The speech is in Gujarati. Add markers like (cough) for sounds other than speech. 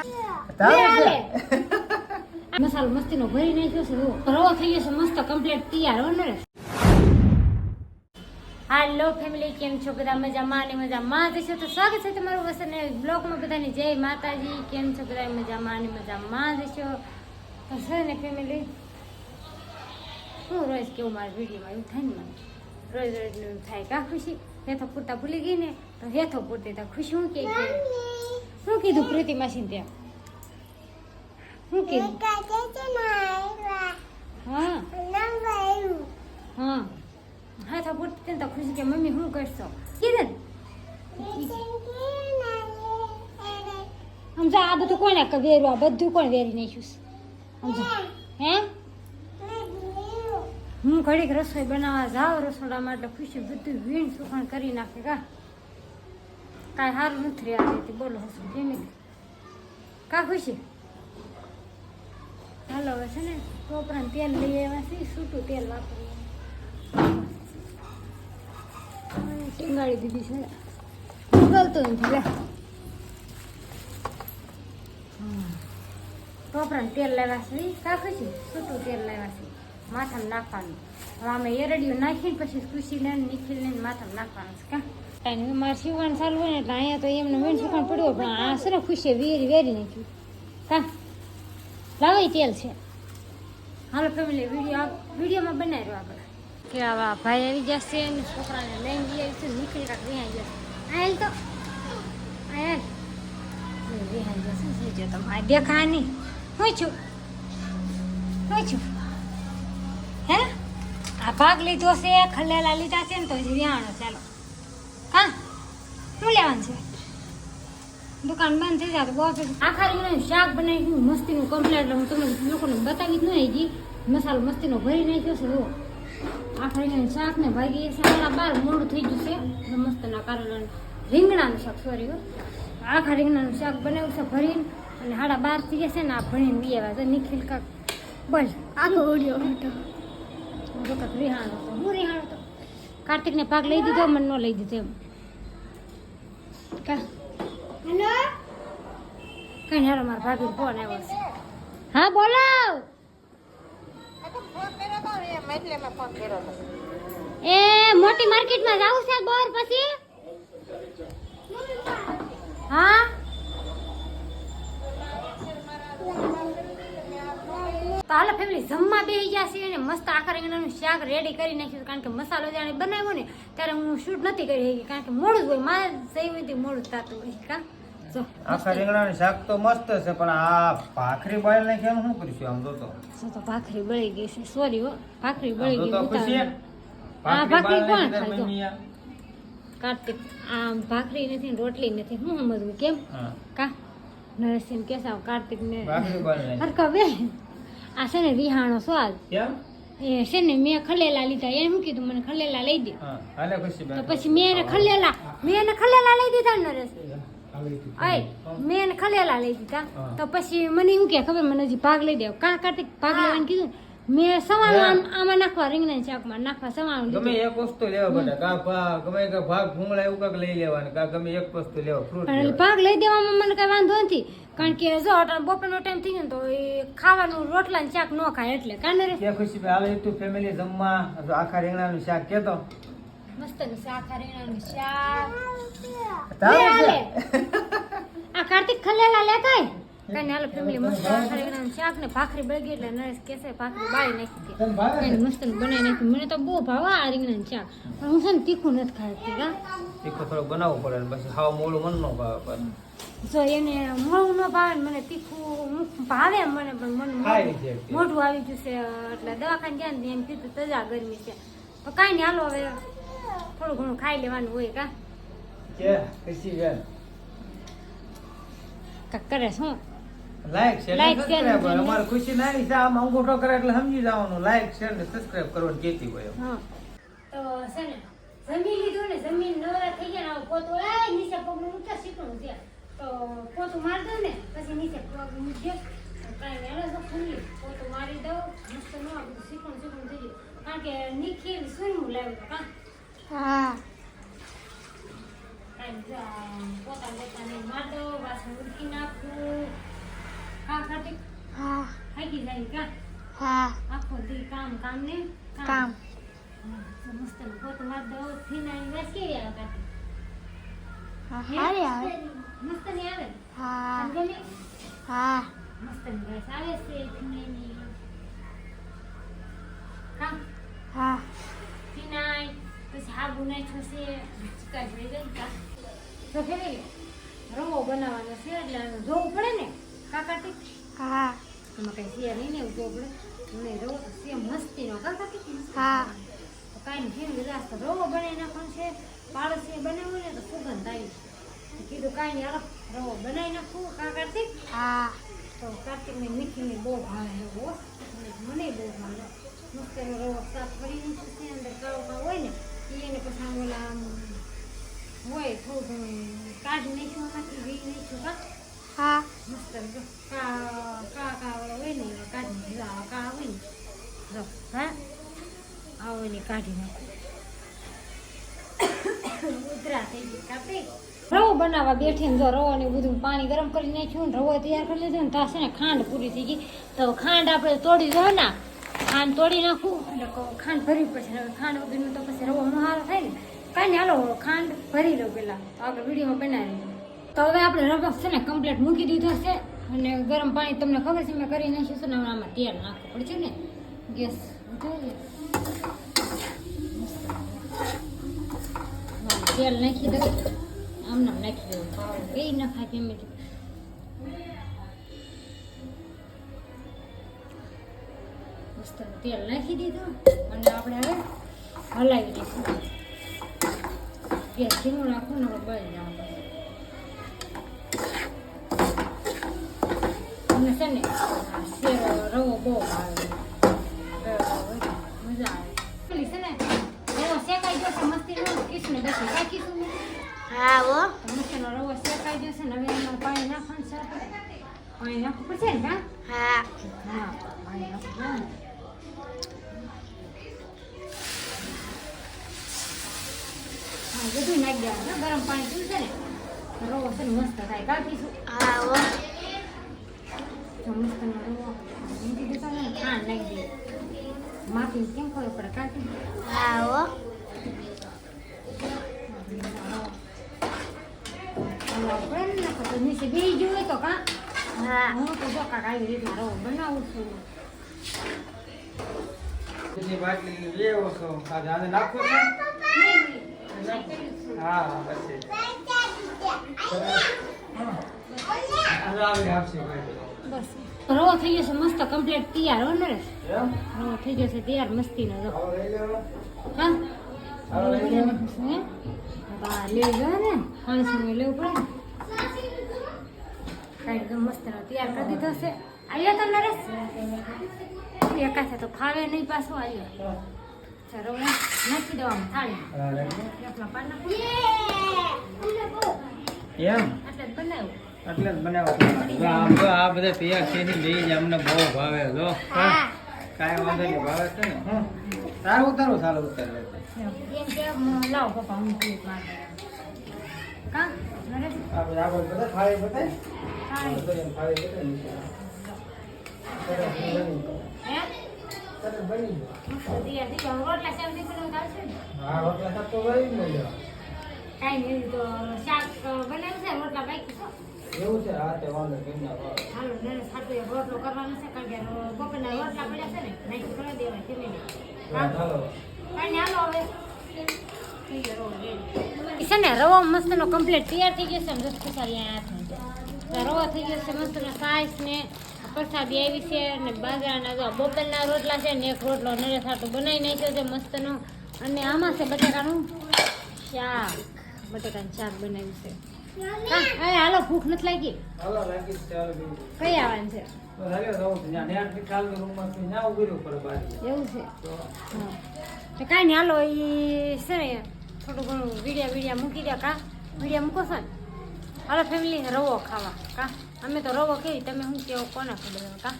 (laughs) મસાલો મસ્તીનો ભરી નાખ્યો છે. રવો થઈ ગયો છે, મસ્ત કમ્પ્લીટ તૈયાર, હો ને. હાલો ફેમિલી કેમ છો? બધા મજામાં અને મજામાં? જશો તો સ્વાગત છે તમારું વસન બ્લોગમાં બધાને. જય માતાજી, કેમ છો બધા? મજામાં અને મજામાં જશો તો છે ને ફેમિલી શું રોજ કેવું મારા વિડીયોમાં એવું થાય ને મને? રોજ રોજ થાય. કા ખુશી? હેથો પૂરતા ભૂલી ગઈ ને? તો હેથો પૂરતી તો ખુશી હું કે? શું કીધું પ્રીતિ માસી ત્યાં? શું કીધું? હા. હા. હા તો પૂરતી તો ખુશી કે મમ્મી શું કરશો? કીધું? સમજા આ બધું કોને વેરું આ બધું કોણ વેરી નાખ્યું છે? સમજા. હે. હું ઘડીક રસોઈ બનાવવા જાઉં રસોડામાં એટલે ખુશી બધું વીણ સુખણ કરી નાખે કા? કાંઈ સારું નથી આવી રહેતી બોલો હસું કેમ કા ખુશી? હાલો, હવે છે ને ટોપરાને તેલ લઈ આવ્યા છે, સૂટું તેલ વાપરવું ટીંગાળી દીધી છે. ગલતું નથી, લે. ટોપરાને તેલ લાવ્યા છે. ઈ કા ખુશી? સૂટું તેલ લાવ્યા છે. માથામાં નાખવાનું. હવે અમે એરડિયું નાખીને પછી ખુશીને નિખિલને માથામાં નાખવાનું છે, કા? મારે સીવવાનું ચાલુ હોય ને અહીંયા તો એમને મેં સુકાણ પડ્યું, પણ આ છે ને ખુશીએ વેરી વેરી નાખ્યું કા લાવાય તેલ છે. હાલો ફેમિલી વીડિયો વિડીયોમાં બનાવી રહ્યો આપણે. કે આવા ભાઈ આવી અને વિહાઈ જશે આયલ તો. આયલ. વિહાઈ હું છું. હું છું. હે? આ ભાગ લીધો છે, ખલેલા લીધા છે ને તો જ વિહાણો ચાલો. હા? શું લેવાનું છે? દુકાન બંધ થઈ જાય તો બહુ આખા રીંગણાનું શાક બનાવ્યું મસ્તીનું કમ્પ્લેટ હું તમને લોકોને બતાવી જ નહીં હજી મસાલો મસ્તીનો ભરી નાખ્યો છે જુઓ. આખા રીંગણાનું શાક ને ભાગી સાડા બાર મોડું થઈ ગયું છે. મસ્તના કારેલાનું રીંગણાનું શાક સોરી આખા રીંગણાનું શાક બનાવ્યું છે ભરીને. અને સાડા બાર થઈ ગયા છે ને આ ભણીને બી આવ્યા છે. નિખિલ કાક. બસ. આગળ ઓડિયો હતો હું રિહાણો હું રિહાણો કાર્તિકને ભાગ લઈ દીધો મને ન લઈ દીધો એમ. કા? કઈ હારો મારા ભાભી ફોન આવ્યો છે. હા બોલો! એ મોટી માર્કેટમાં જાવ છે બોર પછી? હા? તો જમવા બેસી ગયા છે અને મસ્ત આખા રીંગણાનું શાક રેડી કરી નાખ્યું કારણ કે મસાલો જાણે બનાવ્યો ને ત્યારે હું શૂટ નથી કરી શકી. કારણ કે મોડું જ હોય. મારે જઈ મોડું થતું હોય કા? આખા રીંગણાનું શાક તો મસ્ત છે પણ આ ભાખરી બળી નાખી એનું શું કરીશું? આમ શું તો. ભાખરી બળી ગઈ છે. સોરી હો. ભાખરી બળી ગઈ આ ભાખરી કોણ ખાય? કાર્તિક આ ભાખરી નથી રોટલી નથી. હું સમજવું કેમ? કા? નરસિંહ કેસા કાર્તિક ને. હરકા બે આ છે ને વિહાણો સ્વાદ. એ છે ને મેં ખલેલા લીધા. એમ કીધું મને ખલેલા લઈ દે. હા, હાલે ખુશી તો પછી મેં એને ખલેલા મેં એને ખલેલા લઈ દીધા ને નરેશ. અય મેં એને ખલેલા લઈ દીધા. તો પછી મને શું કે ખબર મને હજી ભાગ લઈ દે. કાં કાર્તિક ભાગ લેવાનું કીધું મેં સમાન આમ- નાખવા રીંગણા શાકમાં નાખવા સમાન ગમે એક વસ્તુ લેવા બેટા કા ભાગ ગમે કે ભાગ ભૂંગળા એવું કાંઈક લઈ લેવાનું કા ગમે એક વસ્તુ લેવા ફ્રૂટ ભાગ લઈ દેવામાં મને કઈ વાંધો નથી. કારણ કે જો બપોરનો ટાઈમ થઈ ગયો ને તો એ ખાવાનું રોટલા ને શાક ન ખાય એટલે કાને રે કે ખુશી ભાઈ હાલે તું ફેમિલી જમવા. આખા રીંગણાનું શાક કેતો. મસ્તનું શાક આ રીંગણાનું શાક? આ કાર્તિક ખલેલા લેતા કઈ હાલો ફેમિલી મસ્ત શાક ને ભાખરી બળગી એટલે નરેશ કેસે ભાખરી બાળી નાખી હતી મસ્ત બનાવી નાખી મને તો બહુ ભાવા આ રીંગણાનું શાક. પણ હું છે ને તીખું નથી ખાતી કા તીખું થોડું બનાવવું પડે ને પછી ખાવા મોડું મન ન ભાવે. જો એને મોળું ન ભાવે મને તીખું ભાવે મને પણ મને મોઢું- આવી ગયું છે એટલે દવાખાને ગયા ને એમ કીધું તજા ગરમી છે. તો કાંઈ નહીં હાલો હવે થોડું ઘણું ખાઈ લેવાનું હોય કા કે. ખુશી બેન કરે હું લાઈક શેર સબસ્ક્રાઇબ and અમારે ખુશી નાની છે આમ અંગૂઠો કરે એટલે સમજી જવાનું. લાઈક શેર ને સબસ્ક્રાઇબ કરવાનું કહેતી હોય તો છે ને જમી લીધું ને જમીન નવરા થઈ ગયા ને પોતું લાય નીચે પગનું મૂકતા શીખવું છે. તો પોતું મારી દઉં ને પછી નીચે પગ મૂકજે કાંઈ નહીં તો ખુલ્લી પોતું મારી દઉં મસ્ત ન બધું શીખવું થઈ ગયું. કારણ કે નિખિલ હું લાવ્યું હતું હા કાંઈ જો આ પોતા પોતાને મારી દઉં વાસણ ઉડકી નાખું કા કાર્તિક હા થાકી જાય કા હા આખો દી કામ કામ. ને કામ મસ્ત પોત માર દો ફીનાની વાસ કેવી આવે હા હારી આવે. મસ્તની આવે? હા? હા. મસ્તની વાસ આવે છે ફીનાની. કામ? હા. ફીનાય પછી હાબુ નાખ્યો છે. ચિકા જોઈ ગઈ કા? તો ફેરી રવો બનાવવાનો છે એટલે જોવું પડે ને કા હા. એમાં કઈ શિયાર નહીં ને એવું જોવું પડે. નહીં રવો તો સેમ મસ્તીનો કા કાર્તિક હા. કાંઈ રાસ તો રવો બનાવી નાખવાનો છે પાડોશીએ બનાવ્યો ને તો સુગંધ આવી તો કીધું કાંઈ નહીં રવો બનાવી નાખું કા કાર્તિક. હા. તો કાર્તિકને મીઠીને બહુ ભાવે રવો મને બહુ ભાવે. મસ્ત એનો રવો સાફ કરી નાખ્યો અંદર કાળો હોય ને એને પછી ઓલા હોય થોડું ઘણું કાઢી નાખ્યું એમાંથી વી નાખ્યું કા હા મસ્ત જો કા કા કા હોય ને કાઢી નાખ્યું કા હોય જો હા આ ને કાઢી નાખો ઉધરા થઈ ગઈ કાર્તિક રવો બનાવવા બેઠીને જો રવો ને બધું પાણી ગરમ કરી નાખ્યું ને રવો તૈયાર કરી લીધો ને તાસે ને ખાંડ પૂરી થઈ ગઈ. તો ખાંડ આપણે તોડી દો ને. ખાંડ તોડી નાખું. એટલે ખાંડ ભરવી પડશે હવે ખાંડ વગરનું તો પછી રવો હારો થાય ને. કાંઈ હાલો ખાંડ ભરી લો પેલા. તો આગળ વિડીયોમાં બનાવી તો હવે આપણે રવો છે ને કમ્પ્લીટ મૂકી દીધો છે. અને ગરમ પાણી તમને ખબર છે, મેં કરી નાખ્યું છે, ને આમાં તેલ નાખવું પડશે ને. ગેસ તેલ નાખી દઉં. આમ નામ નાખી દઉં. એ નખાય કેમ મસ્ત તેલ નાખી દીધું. અને આપણે હવે હલાવી દઈશું. ગેસ ધીમું રાખવું ને હવે બળી જવું અને છે ને રવો બહુ ભાવે મજા આવે. છે ને રવો શેકાઈ ગયો છે મસ્તી નો કિસને દસે રાખીશું હા. ઓ મસ્તીનો રવો શેકાઈ ગયો છે ને હવે એમાં પાણી નાખવાનું છે. પાણી નાખવું પડશે ને હા? હા. પાણી નાખવું હા બધું નાખી દેવાનું ગરમ પાણી પીવું છે ને રવો છે ને મસ્ત થાય. કાઢીશું હા ઓ તો મસ્ત નો રવો મૂકી દેતો ને ખાંડ નાખી દઈએ માફી કેમ ખબર પડે કાઢી હા ઓ હલાવવું પડે ને નકર તો નીચે બેસી ગયું હોય તો કા હા હું બસ. રવો થઈ જશે મસ્ત કમ્પ્લીટ તૈયાર હો ને રવો થઈ જશે તૈયાર મસ્તીનો આવો હા? આવો લઈ લેવો? હે? બા લઈ ગયો ને. પાંચસો નું લેવું પડે. કાંઈ મસ્ત તૈયાર કરી દીધો છે. આવ્યો તો નરેશ? એકાથે તો ફાવે નહીં પાછું આવ્યો ચાલો નાખી દો આમ થાળી. એમ? એટલે જ બનાવ્યું. એટલે જ બનાવો. આ બધા તૈયાર છે ને લઈ જ અમને બહુ ભાવે જો. હા. કાંઈ વાંધો નહીં ભાવે છે ને? સારું ઉતારો સારું ઉતારો. એમ કે મ- પપ્પા હું કા? આપણે આપણે બધા થાળી બતાય થાળી બતાય બની ગયું. હે બની રોટલા હા શાક તો ભાઈ મળ્યો કાંઈ નહીં તો શાક બનાવ્યું છે રોટલા બાકી છે. એવું છે? હા તે વાંધો કેમ ના હાલો નરેશ હાટુ રોટલો કરવાનો છે કારણ કે બપોરના રોટલા પડ્યા છે ને નાખી કરી દેવાય ધીમે ધીમે હા, કાંઈ હાલો હવે. રવો ready. છે ને રવો મસ્તનો કમ્પ્લીટ તૈયાર થઈ ગયો છે ને રસ સારી હાથમાં રવો થઈ ગયો છે મસ્તનો સાઈસ ને પ્રસાદી આવી છે અને બાજરાના જો બપોરના રોટલા છે ને એક રોટલો નરેશ હાટુ બનાવી નાખ્યો છે મસ્તનો. અને આમાં છે બટાકાનું શાક. બટાકાનું શાક બનાવ્યું છે. હા હાલો ભૂખ નથી લાગી. કઈ આવવાનું છે. એવું છે? તો હા. કાંઈ નહીં હાલો એ છે ને થોડું ઘણું વિડીયા વિડીયા મૂકી દે કા? વિડીયા મૂકો છો ને? હાલો ફેમિલી રવો ખાવા કા? અમે તો રવો કેવી તમે શું કેવો કોને ખબર કા?